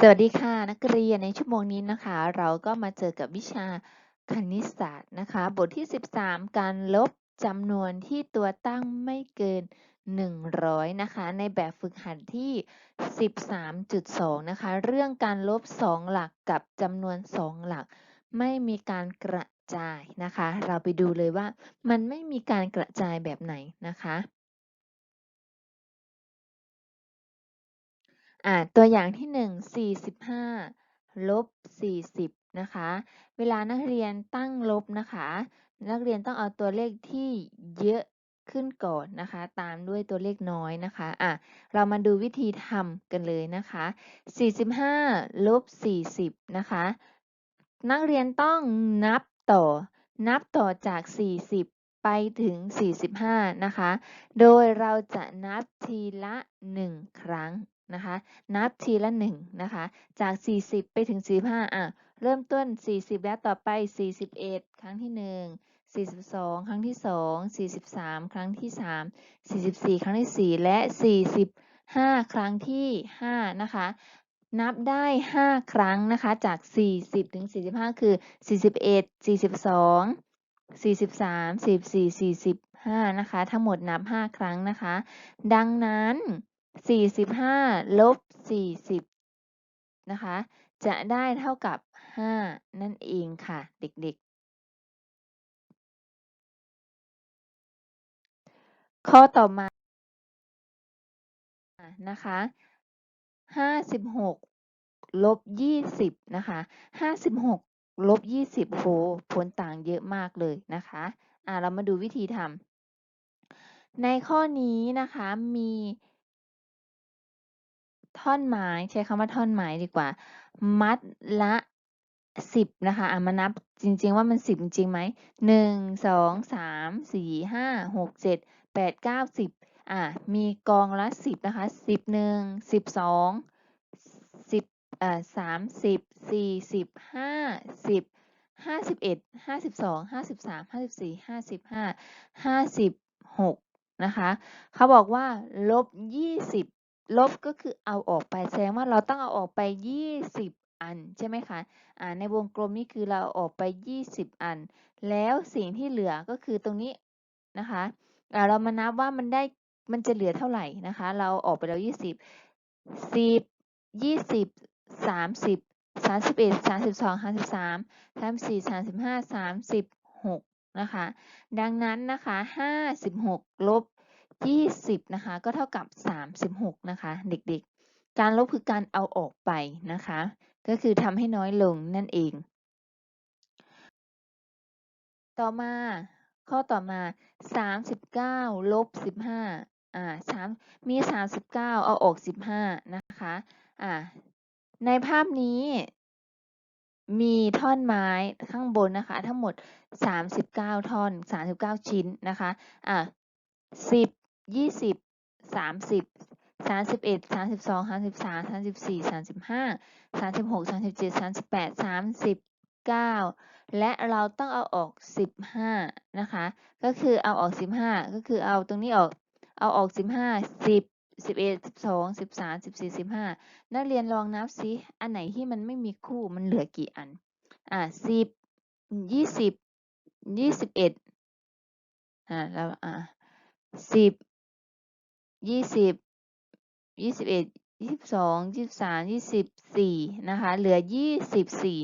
สวัสดีค่ะ นักเรียนในชั่วโมงนี้นะคะ เราก็มาเจอกับวิชาคณิตศาสตร์นะคะ บทที่ 13 การลบจำนวนที่ตัวตั้งไม่เกิน 100 นะคะ ในแบบฝึกหัดที่ 13.2 นะคะ เรื่องการลบ 2 หลักกับจำนวน 2 หลัก ไม่มีการกระจายนะคะ เราไปดูเลยว่ามันไม่มีการกระจายแบบไหนนะคะ อ่าตัวอย่างที่ 1 45ลบ40นะคะ เวลานักเรียนตั้งลบนะคะ นักเรียนต้องเอาตัวเลขที่เยอะขึ้นก่อนนะคะ ตามด้วยตัวเลขน้อยนะคะอะเรามาดูวิธีทำกันเลยนะคะ 45ลบ40นะคะ นักเรียนต้องนับต่อ นับต่อจาก 40ไปถึง 45 นะคะ โดยเราจะนับทีละ 1 ครั้ง นะคะ นับทีละ1นะคะ จาก 40 ไปถึง 45อะ เริ่มต้น 40 แล้วต่อไป 41 ครั้งที่ 1 42 ครั้งที่ 2 43 ครั้งที่ 3 44 ครั้งที่ 4 และ 45 ครั้งที่5นะคะ นับได้ 5 ครั้งนะคะ จาก 40 ถึง 45 คือ 41 42 43 44 45 นะคะ ทั้งหมดนับ 5 ครั้งนะคะ ดังนั้น 45ลบ40นะคะจะได้เท่ากับ 5 นั่นเองค่ะ เด็กๆ ข้อต่อมานะคะ56ลบ20นะคะ56ลบ20โหผลต่างเยอะมากเลยนะคะอ่าเรามาดูวิธีทำในข้อนี้นะคะมี ท่อนไม้ใช้คำว่าท่อนไม้ดีกว่า มัดละสิบนะคะอะมานับจริง ๆ ว่ามันสิบจริงไหมหนึ่งสองสามสี่ห้าหกเจ็ดแปดเก้าสิบอะมีกองละสิบนะคะสิบหนึ่งสิบสองสิบอ่าสามสิบสี่สิบห้าสิบห้าสิบเอ็ดห้าสิบสองห้าสิบสามห้าสิบสี่ห้าสิบห้าห้าสิบหกนะคะ เขาบอกว่าลบยี่สิบ ลบก็คือเอาออกไปแสดงว่าเราต้องเอาออกไป 20 อันใช่ไหมคะอ่าในวงกลมนี้คือเราออกไป 20 อัน แล้วสิ่งที่เหลือก็คือตรงนี้นะคะอ่าเรามานับว่ามันได้มันจะเหลือเท่าไหร่นะคะ เราออกไปแล้ว 20 10 20 30 31 32 33 34 35 36 นะคะ ดังนั้นนะคะ 56 ลบ 20 นะคะ ก็เท่ากับ 36 นะคะ เด็กๆ การลบคือการเอาออกไปนะคะ ก็คือทำให้น้อยลงนั่นเอง ต่อมาข้อต่อมา 39 ลบ 15 อ่า3มี 39 เอาออก 15 นะคะ อ่า ในภาพนี้มีท่อนไม้ข้างบนนะคะ ทั้งหมด 39 ท่อน 39 ชิ้นนะคะ อ่า10 ยี่สิบสามสิบสามสิบเอ็ดสามสิบสองสามสิบสามสามสิบสี่สามสิบห้าสามสิบหกสามสิบเจ็ดสามสิบแปดสามสิบเก้าและเราต้องเอาออกสิบห้านะคะ ก็คือเอาออกสิบห้าก็คือเอาตรงนี้ออก เอาออกสิบห้าสิบสิบเอ็ดสิบสองสิบสามสิบสี่สิบห้านักเรียนลองนับซิอันไหนที่มันไม่มีคู่มันเหลือกี่อัน อ่าสิบยี่สิบยี่สิบเอ็ดอ่าแล้วอ่าสิบ ยี่สิบยี่สิบเอ็ดยี่สิบสองยี่สิบสามยี่สิบสี่นะคะเหลือยี่สิบสี่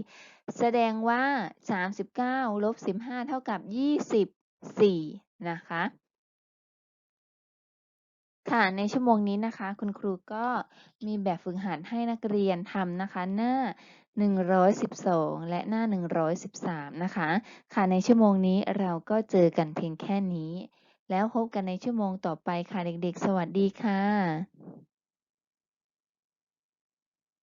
แสดงว่าสามสิบเก้าลบสิบห้าเท่ากับยี่สิบสี่นะคะค่ะในชั่วโมงนี้นะคะ คุณครูก็มีแบบฝึกหัดให้นักเรียนทำนะคะ หน้า 112 และหน้า 113 นะคะ ค่ะในชั่วโมงนี้เราก็เจอกันเพียงแค่นี้ แล้วพบกันในชั่วโมงต่อไปค่ะเด็กๆ สวัสดีค่ะ